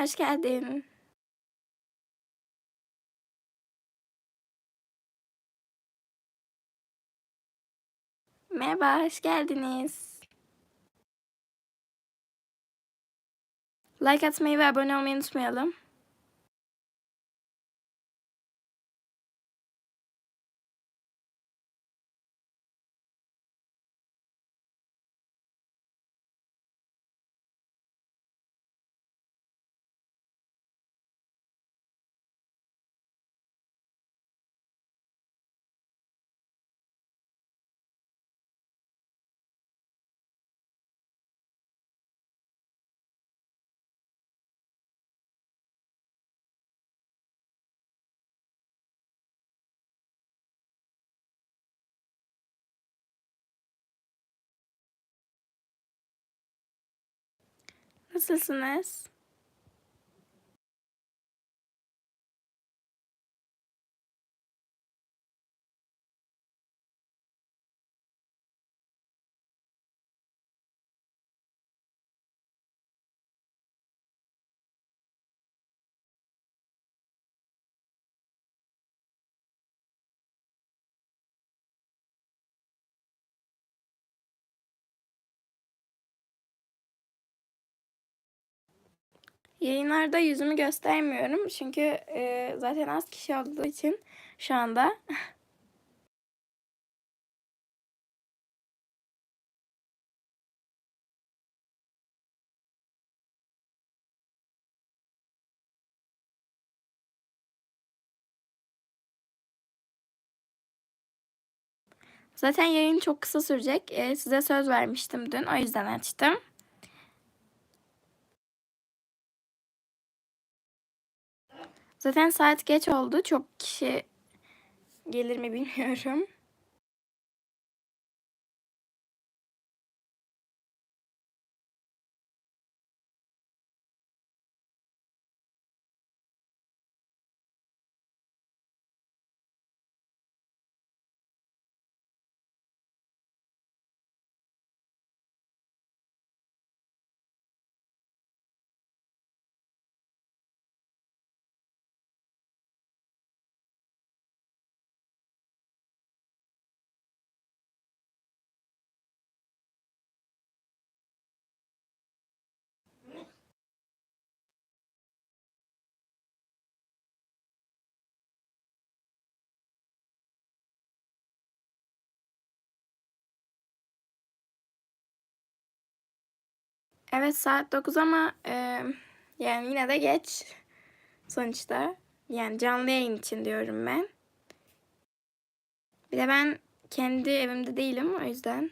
Hoş geldin. Merhaba, hoş geldiniz. Like atmayı ve abone olmayı unutmayalım. Nasılsınız? Yayınlarda yüzümü göstermiyorum çünkü e, zaten az kişi olduğu için şu anda. Zaten yayın çok kısa sürecek. E, size söz vermiştim dün. O yüzden açtım. Zaten saat geç oldu. Çok kişi gelir mi bilmiyorum. Evet saat 9 ama e, yani yine de geç sonuçta. Yani canlı yayın için diyorum ben. Bir de ben kendi evimde değilim o yüzden.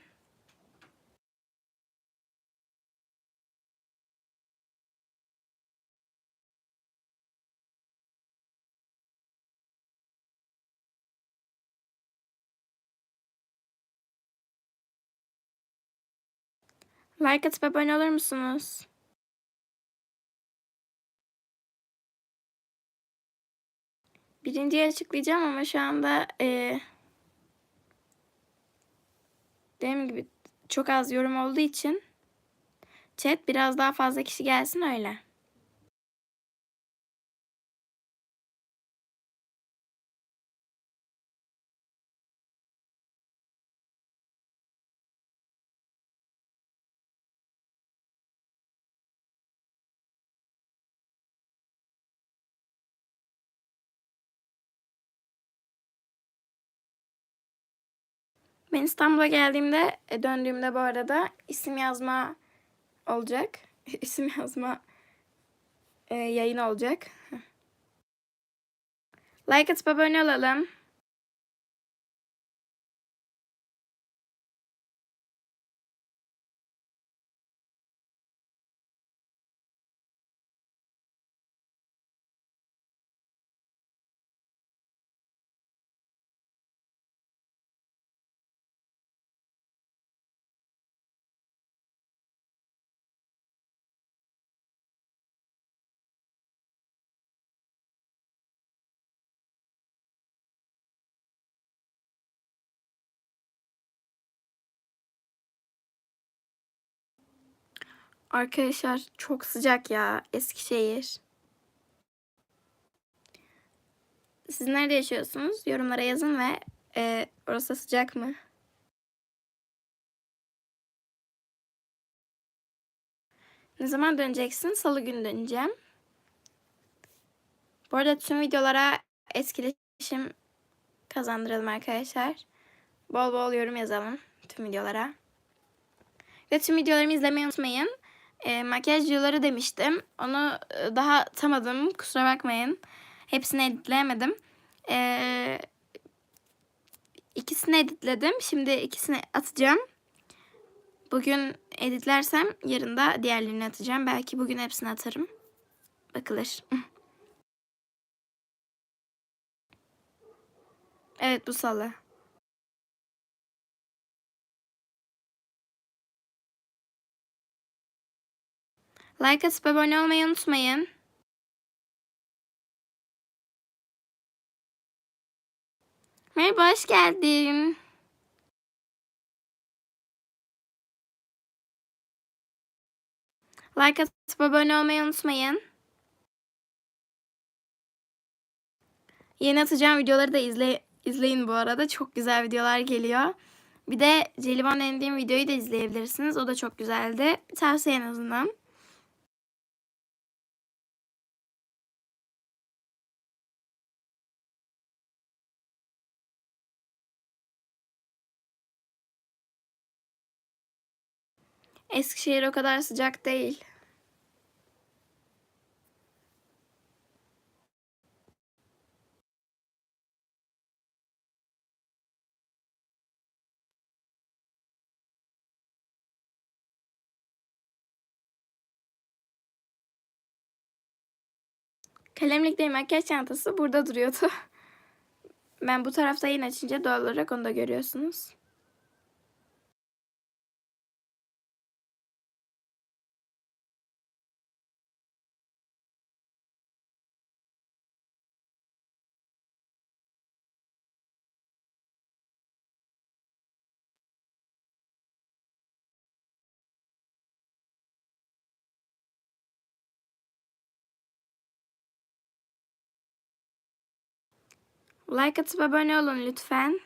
Like atıp abone olur musunuz? Birinciyi açıklayacağım ama şu anda e, dediğim gibi çok az yorum olduğu için chat biraz daha fazla kişi gelsin öyle. Ben İstanbul'a geldiğimde, e, döndüğümde bu arada isim yazma olacak. isim yazma e, yayın olacak. Like atıp abone olalım. Arkadaşlar çok sıcak ya Eskişehir. Siz nerede yaşıyorsunuz? Yorumlara yazın ve e, orası sıcak mı? Ne zaman döneceksin? Salı günü döneceğim. Bu arada tüm videolara etkileşim kazandıralım arkadaşlar. Bol bol yorum yazalım tüm videolara. Ve tüm videolarımı izlemeyi unutmayın. E, makyaj videoları demiştim. Onu e, daha atamadım. Kusura bakmayın. Hepsini editleyemedim. E, ikisini editledim. Şimdi ikisini atacağım. Bugün editlersem yarın da diğerlerini atacağım. Belki bugün hepsini atarım. Bakılır. evet bu salı. Like atıp abone olmayı unutmayın. Merhaba, hoş geldin. Like atıp abone olmayı unutmayın. Yeni atacağım videoları da izle, izleyin bu arada. Çok güzel videolar geliyor. Bir de Jelibon denediğim videoyu da izleyebilirsiniz. O da çok güzeldi. Tavsiye en azından. Eskişehir o kadar sıcak değil. Kalemlikle makyaj çantası burada duruyordu. Ben bu tarafta yine açınca doğal olarak onu da görüyorsunuz. Like atıp abone olun lütfen.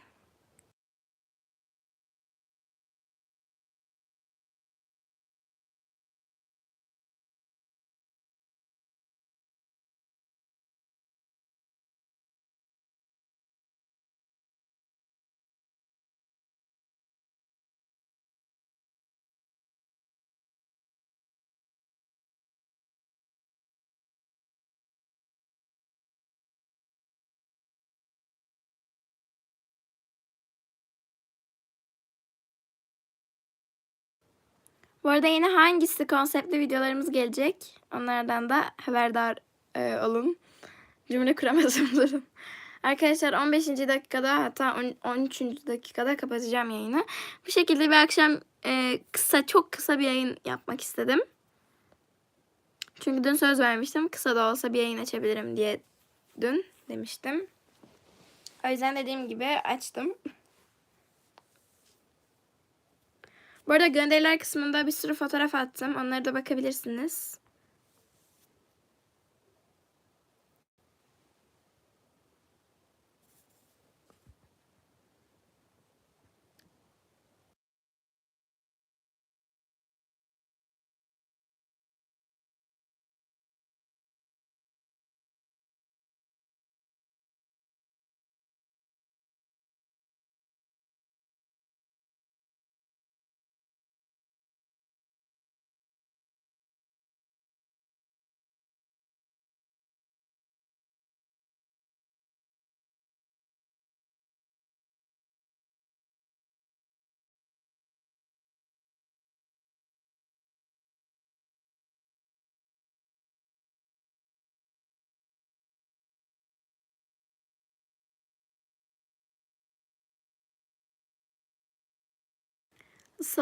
Bu arada yine hangisi konseptli videolarımız gelecek? Onlardan da haberdar e, olun. Cümle kuramazım durun. Arkadaşlar 15. dakikada hatta 13. dakikada kapatacağım yayını. Bu şekilde bir akşam e, kısa çok kısa bir yayın yapmak istedim. Çünkü dün söz vermiştim. Kısa da olsa bir yayın açabilirim diye dün demiştim. O yüzden dediğim gibi açtım. Bu arada gönderiler kısmında bir sürü fotoğraf attım. Onlara da bakabilirsiniz.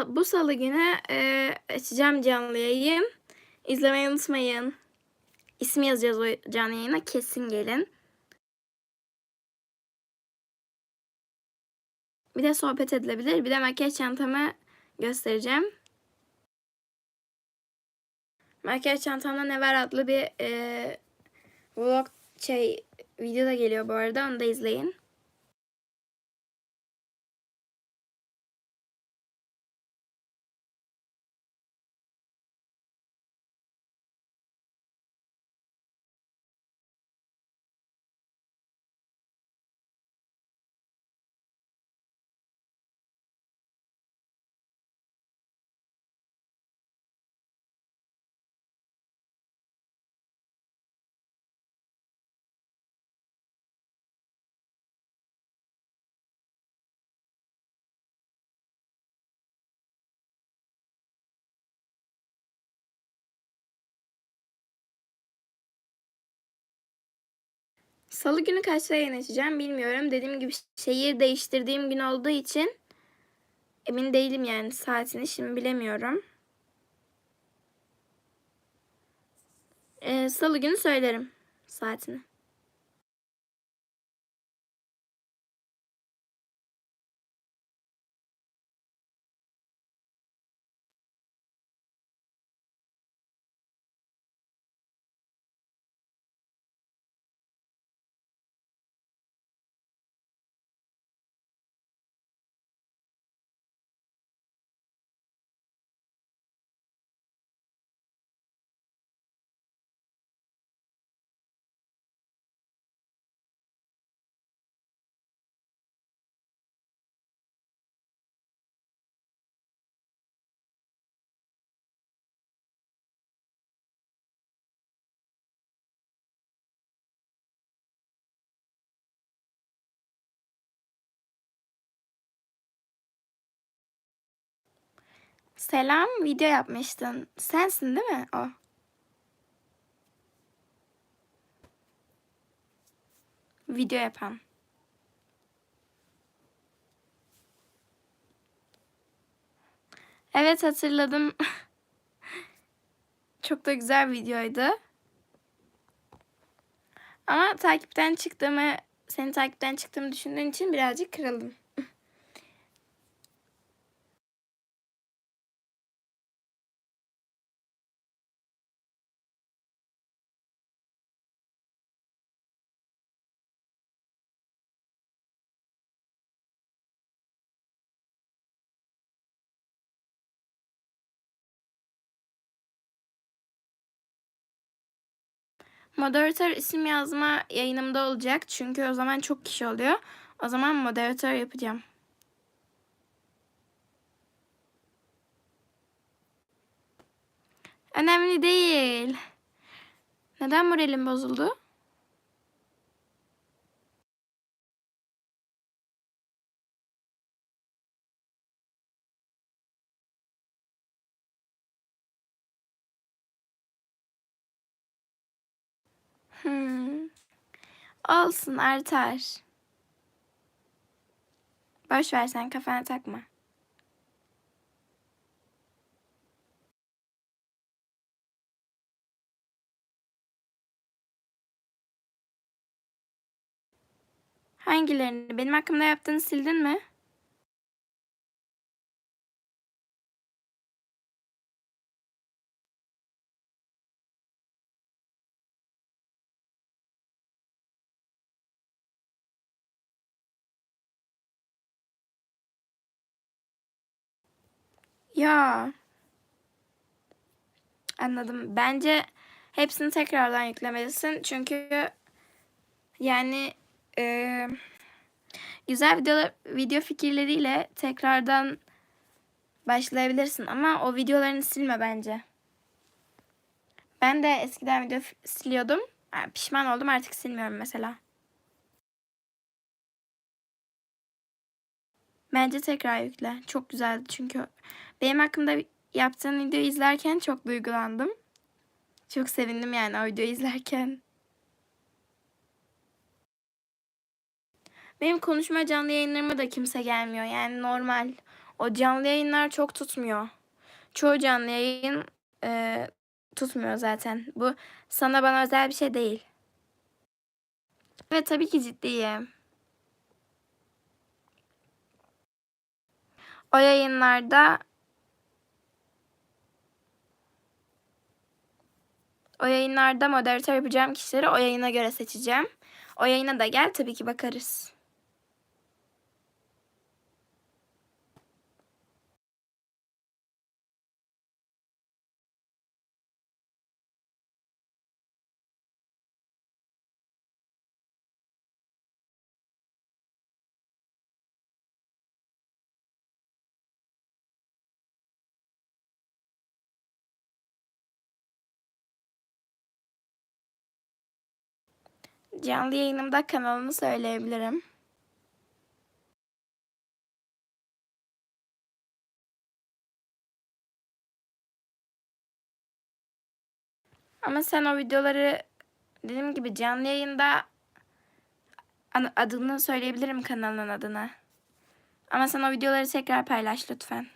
Bu salı günü e, açacağım canlı yayın. İzlemeyi unutmayın. İsmi yazacağız o canlı yayına. Kesin gelin. Bir de sohbet edilebilir. Bir de makyaj çantamı göstereceğim. Makyaj çantamda ne var adlı bir e, vlog şey video da geliyor bu arada. Onu da izleyin. Salı günü kaçta yayın bilmiyorum. Dediğim gibi şehir değiştirdiğim gün olduğu için emin değilim yani saatini şimdi bilemiyorum. Ee, Salı günü söylerim saatini. Selam, video yapmıştın. Sensin değil mi o? Video yapan. Evet hatırladım. Çok da güzel videoydu. Ama takipten çıktığımı, seni takipten çıktığımı düşündüğün için birazcık kırıldım. Moderatör isim yazma yayınımda olacak. Çünkü o zaman çok kişi oluyor. O zaman moderatör yapacağım. Önemli değil. Neden moralim bozuldu? Hmm. Olsun artar. Boş ver sen kafana takma. Hangilerini? Benim hakkımda yaptığını sildin mi? Ya. Anladım. Bence hepsini tekrardan yüklemelisin. Çünkü yani e, güzel video, video fikirleriyle tekrardan başlayabilirsin. Ama o videolarını silme bence. Ben de eskiden video siliyordum. Yani pişman oldum artık silmiyorum mesela. Bence tekrar yükle. Çok güzeldi çünkü benim hakkımda yaptığın videoyu izlerken çok duygulandım. Çok sevindim yani o videoyu izlerken. Benim konuşma canlı yayınlarıma da kimse gelmiyor. Yani normal. O canlı yayınlar çok tutmuyor. Çoğu canlı yayın e, tutmuyor zaten. Bu sana bana özel bir şey değil. Evet tabii ki ciddiyim. O yayınlarda O yayınlarda moderatör yapacağım kişileri o yayına göre seçeceğim. O yayına da gel tabii ki bakarız. Canlı yayınımda kanalını söyleyebilirim. Ama sen o videoları dediğim gibi canlı yayında adını söyleyebilirim kanalın adını. Ama sen o videoları tekrar paylaş lütfen.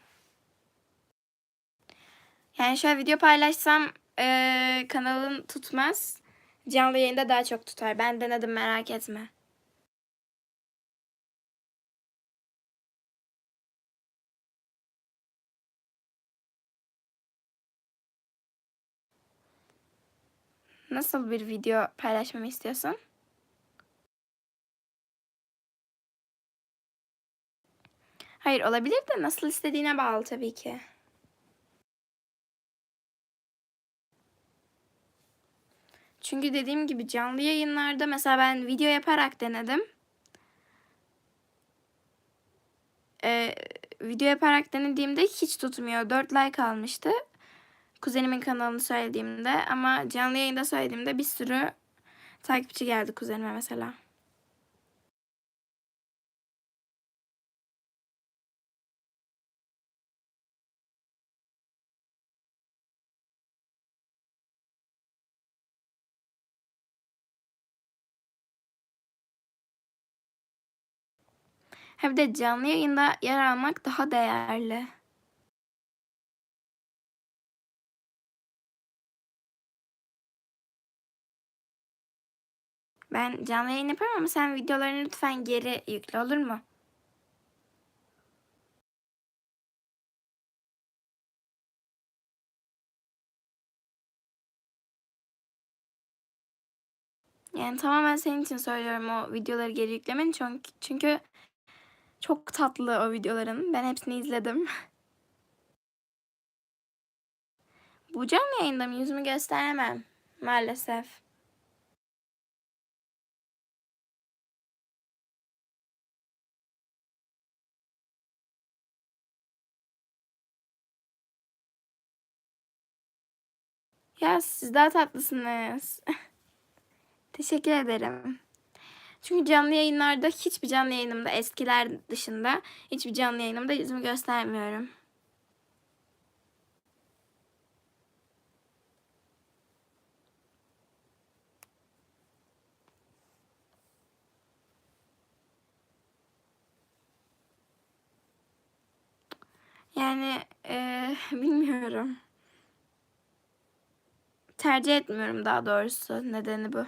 Yani şöyle video paylaşsam eee, kanalın tutmaz. Canlı yayında daha çok tutar. Ben denedim merak etme. Nasıl bir video paylaşmamı istiyorsun? Hayır olabilir de nasıl istediğine bağlı tabii ki. Çünkü dediğim gibi canlı yayınlarda mesela ben video yaparak denedim. Ee, video yaparak denediğimde hiç tutmuyor. 4 like almıştı. Kuzenimin kanalını söylediğimde ama canlı yayında söylediğimde bir sürü takipçi geldi kuzenime mesela. Hem de canlı yayında yer almak daha değerli. Ben canlı yayın yaparım ama sen videolarını lütfen geri yükle olur mu? Yani tamamen senin için söylüyorum o videoları geri yüklemeni çünkü, çünkü çok tatlı o videoların. Ben hepsini izledim. Bu canlı yayında mı yüzümü gösteremem maalesef. Ya siz daha tatlısınız. Teşekkür ederim. Çünkü canlı yayınlarda hiçbir canlı yayınımda eskiler dışında hiçbir canlı yayınımda yüzümü göstermiyorum. Yani eee, bilmiyorum. Tercih etmiyorum daha doğrusu. Nedeni bu.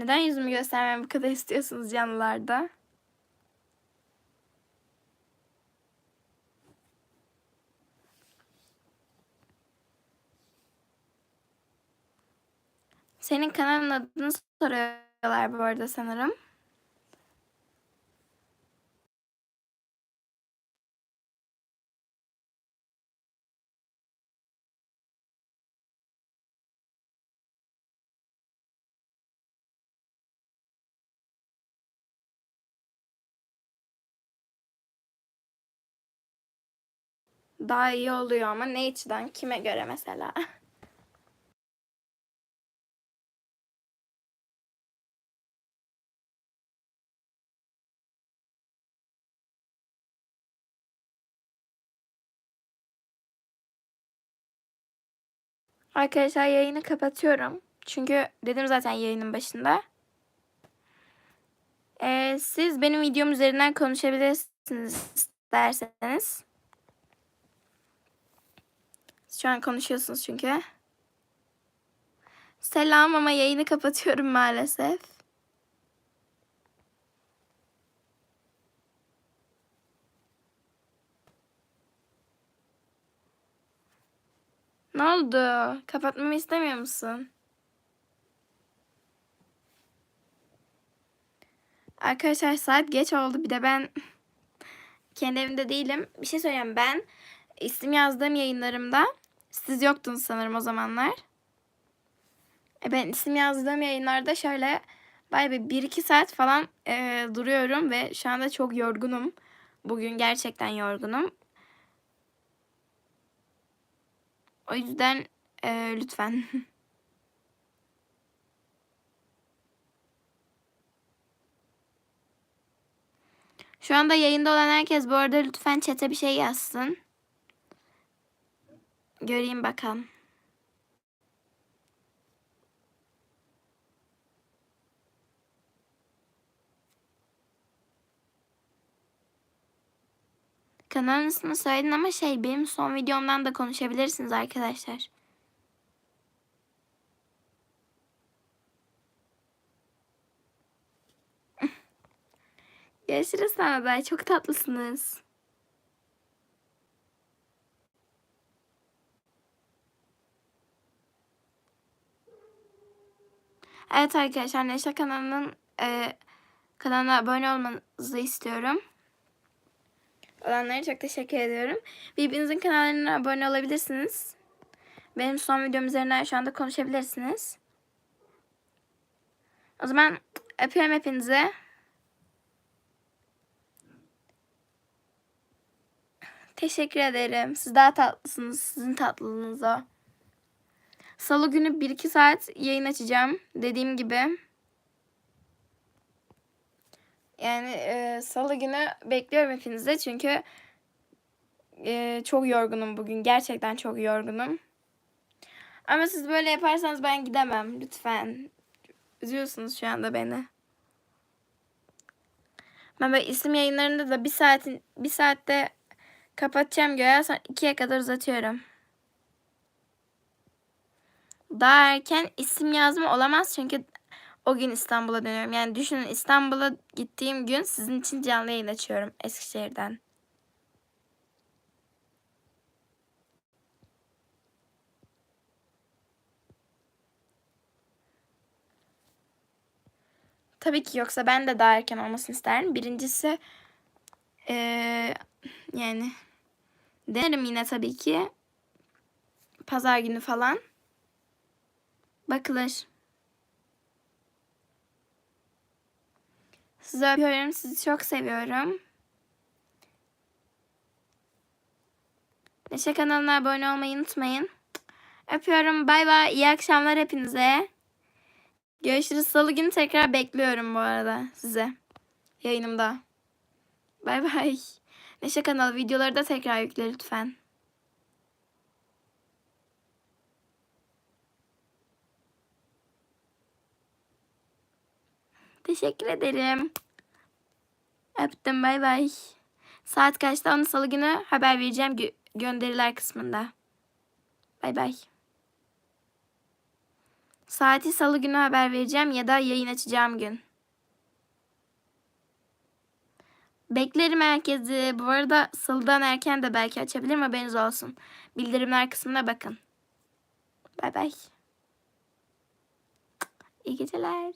Neden yüzümü göstermemi bu kadar istiyorsunuz canlılarda? Senin kanalın adını soruyorlar bu arada sanırım. Daha iyi oluyor ama ne açıdan kime göre mesela? Arkadaşlar yayını kapatıyorum. Çünkü dedim zaten yayının başında. Ee, siz benim videom üzerinden konuşabilirsiniz isterseniz. Şu an konuşuyorsunuz çünkü. Selam ama yayını kapatıyorum maalesef. Ne oldu? Kapatmamı istemiyor musun? Arkadaşlar saat geç oldu. Bir de ben kendi evimde değilim. Bir şey söyleyeyim. Ben isim yazdığım yayınlarımda siz yoktunuz sanırım o zamanlar. E ben isim yazdığım yayınlarda şöyle bay bir 1-2 saat falan e, duruyorum ve şu anda çok yorgunum. Bugün gerçekten yorgunum. O yüzden e, lütfen. Şu anda yayında olan herkes bu arada lütfen chat'e bir şey yazsın. Göreyim bakalım. Kanalın ismini söyledin ama şey benim son videomdan da konuşabilirsiniz arkadaşlar. Görüşürüz sana. Çok tatlısınız. Evet arkadaşlar Neşe kanalının e, kanalına abone olmanızı istiyorum. Olanlara çok teşekkür ediyorum. Birbirinizin kanallarına abone olabilirsiniz. Benim son videom üzerinden şu anda konuşabilirsiniz. O zaman öpüyorum hepinizi. Teşekkür ederim. Siz daha tatlısınız. Sizin tatlılığınız o. Salı günü 1-2 saat yayın açacağım. Dediğim gibi. Yani e, salı günü bekliyorum hepinizi. Çünkü e, çok yorgunum bugün. Gerçekten çok yorgunum. Ama siz böyle yaparsanız ben gidemem. Lütfen. Üzüyorsunuz şu anda beni. Ben böyle isim yayınlarında da bir saatin bir saatte kapatacağım göğe sonra ikiye kadar uzatıyorum. Daha erken isim yazma olamaz çünkü o gün İstanbul'a dönüyorum. Yani düşünün İstanbul'a gittiğim gün sizin için canlı yayın açıyorum Eskişehir'den. Tabii ki yoksa ben de daha erken olmasını isterim. Birincisi ee, yani denerim yine tabii ki. Pazar günü falan. Bakılır. Sizi öpüyorum. Sizi çok seviyorum. Neşe kanalına abone olmayı unutmayın. Öpüyorum. Bay bay. İyi akşamlar hepinize. Görüşürüz. Salı günü tekrar bekliyorum bu arada size. Yayınımda. Bay bay. Neşe kanalı videoları da tekrar yükle lütfen. Teşekkür ederim. Öptüm bay bay. Saat kaçta onu salı günü haber vereceğim gö gönderiler kısmında. Bay bay. Saati salı günü haber vereceğim ya da yayın açacağım gün. Beklerim herkesi. Bu arada salıdan erken de belki açabilirim haberiniz olsun. Bildirimler kısmına bakın. Bay bay. İyi geceler.